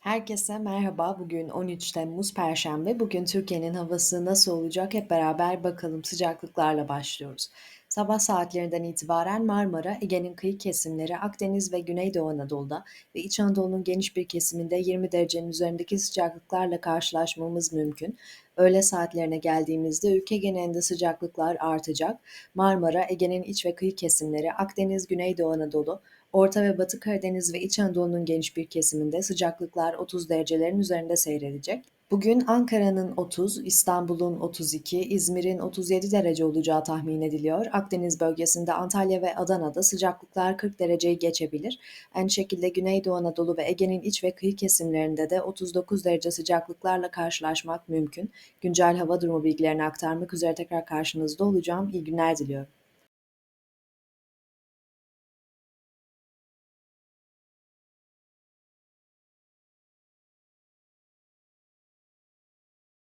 Herkese merhaba. Bugün 13 Temmuz Perşembe. Bugün Türkiye'nin havası nasıl olacak hep beraber bakalım. Sıcaklıklarla başlıyoruz. Sabah saatlerinden itibaren Marmara, Ege'nin kıyı kesimleri, Akdeniz ve Güneydoğu Anadolu'da ve İç Anadolu'nun geniş bir kesiminde 20 derecenin üzerindeki sıcaklıklarla karşılaşmamız mümkün. Öğle saatlerine geldiğimizde ülke genelinde sıcaklıklar artacak. Marmara, Ege'nin iç ve kıyı kesimleri, Akdeniz, Güneydoğu Anadolu, Orta ve Batı Karadeniz ve İç Anadolu'nun geniş bir kesiminde sıcaklıklar 30 derecelerin üzerinde seyredecek. Bugün Ankara'nın 30, İstanbul'un 32, İzmir'in 37 derece olacağı tahmin ediliyor. Akdeniz bölgesinde Antalya ve Adana'da sıcaklıklar 40 dereceyi geçebilir. Aynı şekilde Güneydoğu Anadolu ve Ege'nin iç ve kıyı kesimlerinde de 39 derece sıcaklıklarla karşılaşmak mümkün. Güncel hava durumu bilgilerini aktarmak üzere tekrar karşınızda olacağım. İyi günler diliyorum.